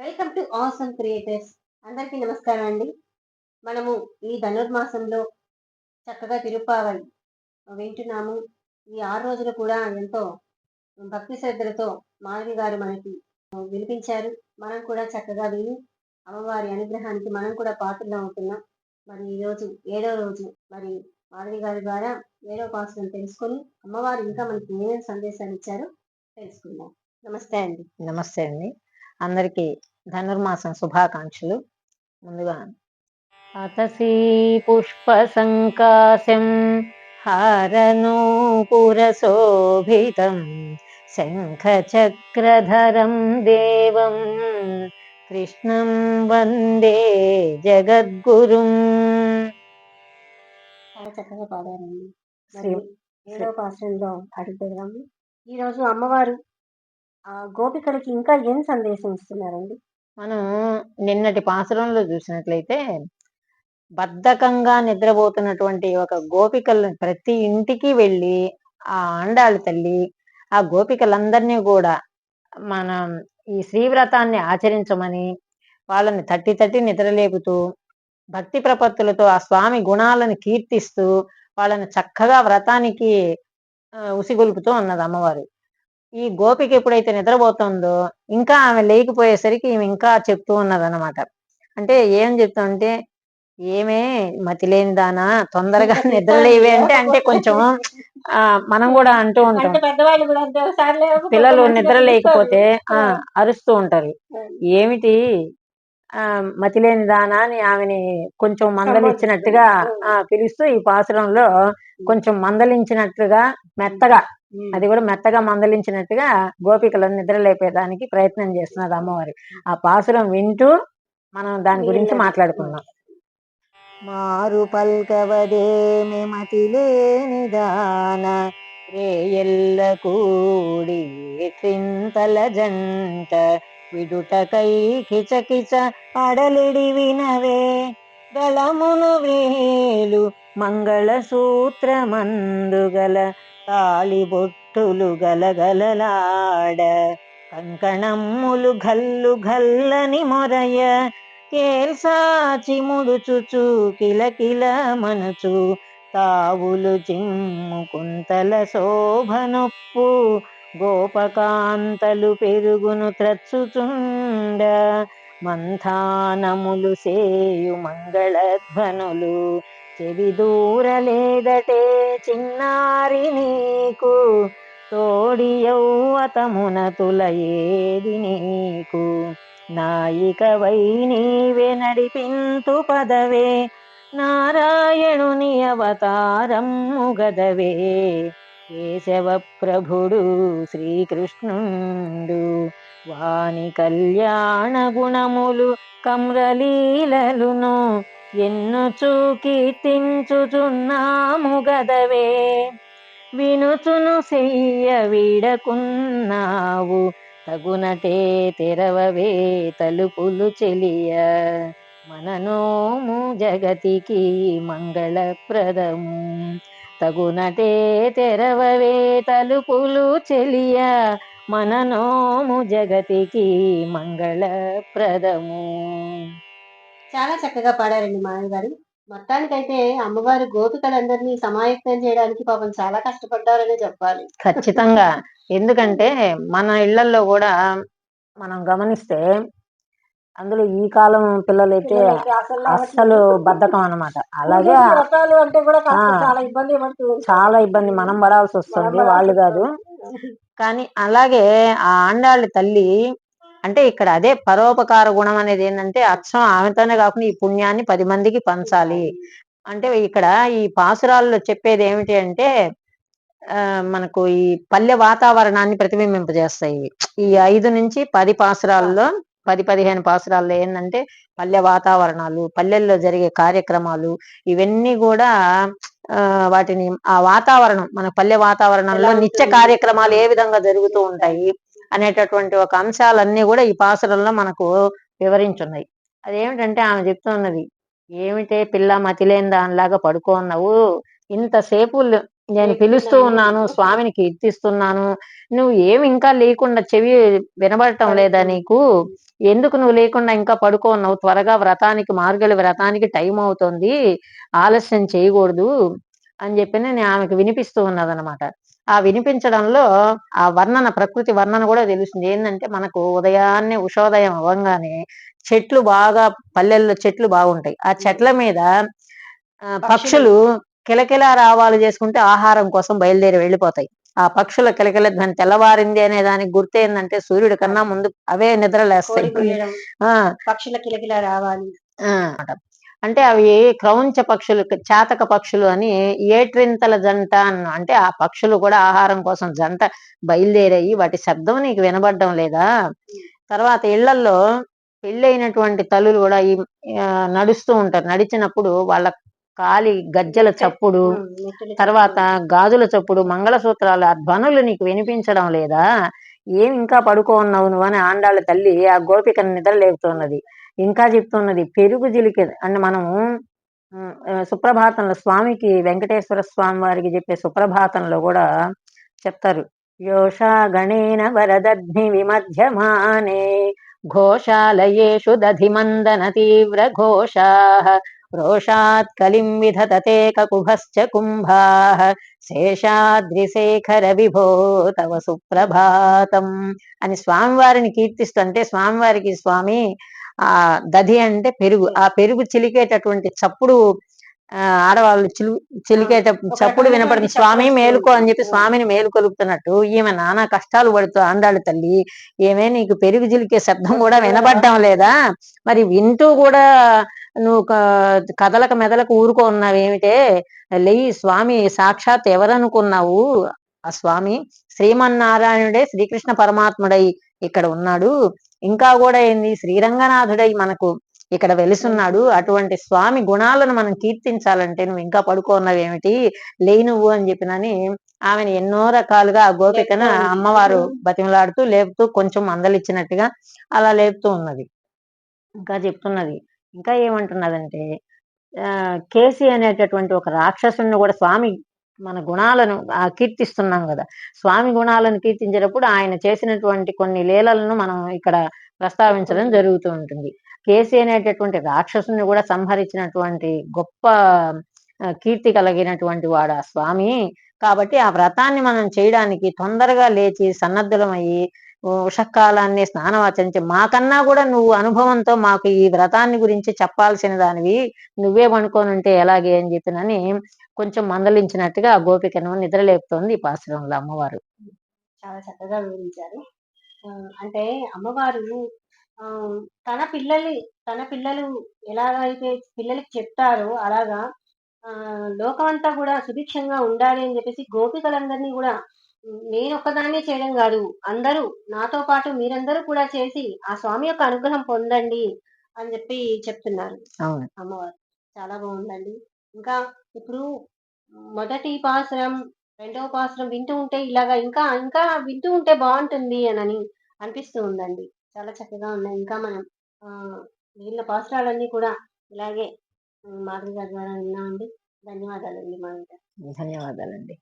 Welcome to awesome creators అందరికీ నమస్కారం అండి. మనము ఈ ధనుర్మాసంలో చక్కగా తిరుపావళి వింటున్నాము. ఈ ఆరు రోజులు కూడా ఎంతో భక్తి శ్రద్ధలతో మాధవి గారు మనకి వినిపించారు. మనం కూడా చక్కగా విని అమ్మవారి అనుగ్రహానికి మనం కూడా పాత్రలు అవుతున్నాం మరి ఈరోజు ఏడో రోజు మరి మాధవి గారి ద్వారా ఏడో పాసులను తెలుసుకొని అమ్మవారు ఇంకా మనకి ఏమేమి సందేశాలు ఇచ్చారో తెలుసుకుందాం. నమస్తే అండి. నమస్తే అండి. అందరికీ ధనుర్మాసం శుభాకాంక్షలు. ముందుగా అతసీ పుష్ప సంకాశం హారనూపురశోభితం శంఖ చక్రధరం దేవం కృష్ణం వందే జగద్గురుం. చాలా చక్కగా పాడారండి. మరి శ్రీ- ఏడో పాశ్రంలో అడుగుదాము. ఈ రోజు అమ్మవారు ఆ గోపికలకి ఇంకా ఏం సందేశం ఇస్తున్నారండి? మనం నిన్నటి పాసురంలో చూసినట్లయితే బద్ధకంగా నిద్రపోతున్నటువంటి ఒక గోపికలను ప్రతి ఇంటికి వెళ్ళి ఆ ఆండాళ్ళ తల్లి ఆ గోపికలందరినీ కూడా మనం ఈ శ్రీవ్రతాన్ని ఆచరించమని వాళ్ళని తట్టి తట్టి నిద్రలేపుతూ భక్తి ప్రపత్తులతో ఆ స్వామి గుణాలను కీర్తిస్తూ వాళ్ళని చక్కగా వ్రతానికి ఉసిగొలుపుతూ ఉన్నది అమ్మవారు. ఈ గోపిక ఎప్పుడైతే నిద్రపోతుందో ఇంకా ఆమె లేకపోయేసరికి ఈమె ఇంకా చెప్తూ ఉన్నదన్నమాట. అంటే ఏం చెప్తామంటే ఏమే మతి లేని దానా తొందరగా నిద్రలేవే అంటే అంటే కొంచెం ఆ మనం కూడా అంటూ ఉంటాం. అంటే పిల్లలు నిద్ర లేకపోతే ఆ. అరుస్తూ ఉంటారు. ఏమిటి? ఆ మతి లేని దానా అని ఆమెని కొంచెం మందలించినట్టుగా ఆ పిలుస్తూ ఈ పాసురంలో కొంచెం మందలించినట్లుగా మెత్తగా. అది కూడా మెత్తగా మందలించినట్టుగా గోపికలను నిద్ర లేపేదానికి ప్రయత్నం చేస్తున్నది అమ్మవారి. ఆ పాసురం వింటూ మనం దాని గురించి మాట్లాడుకుందాం. మారు పల్కవదేమి మతి లేని దాన రేయల్ల కూడి త్రింతల జంట విడుటకై కిచకిచ అడలిడి వినవే. దళమును వేలు మంగళ సూత్రమందుగల తాళిబొట్టులు గలగలలాడ. కంకణమ్ములు గల్లు గల్లని మొరయ. కేల్సాచి ముడుచుచు కిలకిల మనుచు. తావులు చిమ్ము కుంతల శోభనొప్పు గోపకాంతలు పెరుగును త్రచ్చుచుండ. మంథానములు సేయు మంగళధ్వనులు. చెవి దూరలేదటే చిన్నారి నీకు. తోడి యౌవతమున తుల ఏది నీకు. నాయికవై నీవే నడిపింతు పదవే. నారాయణుని అవతారము గదవే కేశవ ప్రభుడు శ్రీకృష్ణుండు. వాని కళ్యాణ గుణములు కమ్రలీలలును ఎన్నుచూ తించుచున్నాము గదవే. వినుచును చెయ్య వీడకున్నావు. తగునటే తెరవవే తలుపులు చెలియ. మననోము జగతికి మంగళప్రదము తగునటే తెరవవే తలుపులు చెలియ. మననోము జగతికి మంగళప్రదము. చాలా చక్కగా పాడారండి మాయ గారు. మొత్తానికైతే అమ్మవారు గోపికలందరినీ సమాయత్తం చేయడానికి పాపం చాలా కష్టపడ్డారనే చెప్పాలి. ఖచ్చితంగా. ఎందుకంటే మన ఇళ్ళలో కూడా మనం గమనిస్తే అందులో ఈ కాలం పిల్లలైతే అస్సలు బద్ధకం అన్నమాట. అలాగే. చాలా ఇబ్బంది మనం పడాల్సి వస్తుంది వాళ్ళు కాదు. కానీ అలాగే ఆ ఆండాళ్ళ తల్లి అంటే ఇక్కడ అదే పరోపకార గుణం అనేది ఏంటంటే అచ్చం ఆమెతోనే కాకుండా ఈ పుణ్యాన్ని పది మందికి పంచాలి అంటే ఇక్కడ ఈ పాసురాల్లో చెప్పేది ఏమిటి అంటే ఆ మనకు ఈ పల్లె వాతావరణాన్ని ప్రతిబింబింపజేస్తాయి. ఈ ఐదు నుంచి పది పాసురాల్లో పది పదిహేను పాసురాల్లో ఏంటంటే పల్లె వాతావరణాలు పల్లెల్లో జరిగే కార్యక్రమాలు ఇవన్నీ కూడా ఆ వాటిని ఆ వాతావరణం మన పల్లె వాతావరణంలో నిత్య? కార్యక్రమాలు ఏ విధంగా జరుగుతూ ఉంటాయి అనేటటువంటి ఒక అంశాలన్నీ కూడా ఈ పాసురంలో మనకు వివరించున్నాయి. అదేమిటంటే ఆమె చెప్తున్నది ఏమిటే పిల్ల మతిలేని దానిలాగా పడుకోన్నావు? ఇంతసేపు నేను పిలుస్తూ. ఉన్నాను స్వామిని కీర్తిస్తున్నాను. నువ్వు ఏమి ఇంకా లేకుండా చెవి వినబడటం లేదా నీకు? ఎందుకు నువ్వు లేకుండా ఇంకా పడుకో ఉన్నావు త్వరగా వ్రతానికి మార్గలి వ్రతానికి టైం అవుతోంది. ఆలస్యం చేయకూడదు. అని చెప్పి నేను ఆమెకు వినిపిస్తూ ఉన్నదన్నమాట. ఆ వినిపించడంలో ఆ వర్ణన ప్రకృతి వర్ణన కూడా తెలుస్తుంది. ఏంటంటే మనకు ఉదయాన్నే ఉషోదయం అవ్వంగానే చెట్లు బాగా పల్లెల్లో చెట్లు బాగుంటాయి. ఆ చెట్ల మీద ఆ, పక్షులు. కిలకిల రావాలు చేసుకుంటే ఆహారం కోసం బయలుదేరి వెళ్ళిపోతాయి. ఆ పక్షుల కిలకిల ధ్వని తెల్లవారింది అనే దానికి గుర్తు ఏంటంటే సూర్యుడి కన్నా ముందు అవే నిద్రలేస్తాయి. పక్షుల కిలకిల రావాలి. అంటే అవి క్రౌంచ పక్షులు చాతక పక్షులు అని ఏట్రింతల జంట అన్న అంటే ఆ పక్షులు కూడా ఆహారం కోసం జంట బయలుదేరాయి. వాటి శబ్దం నీకు వినబడడం లేదా? తర్వాత ఇళ్ళల్లో పెళ్ళైనటువంటి తల్లులు కూడా ఈ నడుస్తూ ఉంటారు. నడిచినప్పుడు వాళ్ళ కాలి గజ్జల చప్పుడు తర్వాత గాజుల చప్పుడు మంగళసూత్రాలు ఆ ధ్వనులు నీకు వినిపించడం లేదా? ఏం ఇంకా పడుకో ఉన్నావు నువ్వు అని ఆండాళ్ళ తల్లి ఆ గోపికను నిద్ర లేపుతున్నది ఇంకా చెప్తున్నది పెరుగు జిలికి అంటే మనము సుప్రభాతంలో స్వామికి వెంకటేశ్వర స్వామి వారికి చెప్పే సుప్రభాతంలో కూడా చెప్తారు. యోషా గణేన వరదగ్ని విమధ్యమానే ఘోషాలయేషు దధిమందన తీవ్ర ఘోషా రోషాత్ కలిం విధతతే కకుభశ్చ కుంభా శేషాద్రిశేఖర విభో తవ సుప్రభాతం అని స్వామివారిని కీర్తిస్తుంటే స్వామివారికి స్వామి ఆ దధి అంటే పెరుగు. ఆ పెరుగు చిలికేటటువంటి చప్పుడు ఆ, ఆడవాళ్ళు చిలు చిలికేట చప్పుడు వినపడింది. స్వామి మేలుకో అని చెప్పి స్వామిని మేలుకొలుపుతున్నట్టు ఈమె నానా కష్టాలు పడుతూ ఆండాళ్ళు తల్లి. ఏమే నీకు పెరుగు చిలికే శబ్దం కూడా వినబడ్డం లేదా? మరి వింటూ కూడా నువ్వు కదలక మెదలకు ఊరుకో ఉన్నావేమిటే? లేయి స్వామి సాక్షాత్ ఎవరనుకున్నావు? ఆ స్వామి శ్రీమన్నారాయణుడే శ్రీకృష్ణ పరమాత్ముడై ఇక్కడ ఉన్నాడు. ఇంకా కూడా ఏంది? శ్రీరంగనాథుడై మనకు ఇక్కడ వెలుసున్నాడు. అటువంటి స్వామి గుణాలను మనం కీర్తించాలంటే నువ్వు ఇంకా పడుకోన్నవేమిటి లేయి నువ్వు అని చెప్పినని ఆమెను ఎన్నో రకాలుగా ఆ గోపికను. అమ్మవారు బతిమలాడుతూ లేపుతూ కొంచెం మందలిచ్చినట్టుగా అలా లేపుతూ ఉన్నది. ఇంకా చెప్తున్నది. ఇంకా ఏమంటున్నదంటే ఆ కేసి అనేటటువంటి ఒక రాక్షసుని కూడా స్వామి మన గుణాలను ఆ కీర్తిస్తున్నాం కదా. స్వామి గుణాలను కీర్తించేటప్పుడు ఆయన చేసినటువంటి కొన్ని లీలలను మనం ఇక్కడ ప్రస్తావించడం జరుగుతూ ఉంటుంది. కేసి అనేటటువంటి రాక్షసుని కూడా సంహరించినటువంటి గొప్ప కీర్తి కలిగినటువంటి వాడు ఆ స్వామి. కాబట్టి ఆ వ్రతాన్ని మనం చేయడానికి తొందరగా లేచి సన్నద్ధులమయ్యి ఉషకాలాన్ని స్నానం ఆచరించి మాకన్నా కూడా నువ్వు అనుభవంతో మాకు ఈ వ్రతాన్ని గురించి చెప్పాల్సిన దానివి నువ్వే పనుకోనుంటే ఎలాగే అని చెప్పినని కొంచెం మందలించినట్టుగా ఆ గోపికను నిద్రలేపుతోంది ఈ పాశ్రంలో అమ్మవారు. చాలా చక్కగా వివరించారు. అంటే అమ్మవారు ఆ, తన పిల్లలు తన పిల్లలు ఎలాగైతే పిల్లలకి చెప్తారో అలాగా ఆ, లోకమంతా కూడా సుభిక్షంగా ఉండాలి అని చెప్పేసి గోపికలందరినీ కూడా నేను ఒక్కదాన్నే చేయడం కాదు. అందరూ నాతో పాటు మీరందరూ కూడా చేసి ఆ స్వామి యొక్క అనుగ్రహం పొందండి అని చెప్పి చెప్తున్నారు అమ్మవారు. చాలా బాగుందండి. ఇంకా ఇప్పుడు మొదటి పాసురం రెండవ పాసురం వింటూ ఉంటే ఇలాగా ఇంకా ఇంకా వింటూ ఉంటే బాగుంటుంది అని అనిపిస్తూ ఉందండి. చాలా చక్కగా ఉన్నాయి. ఇంకా మనం మిగిలిన పాసురాలన్నీ కూడా ఇలాగే మాధురి గారి ద్వారా విన్నామండి. ధన్యవాదాలండి మా ధన్యవాదాలండి.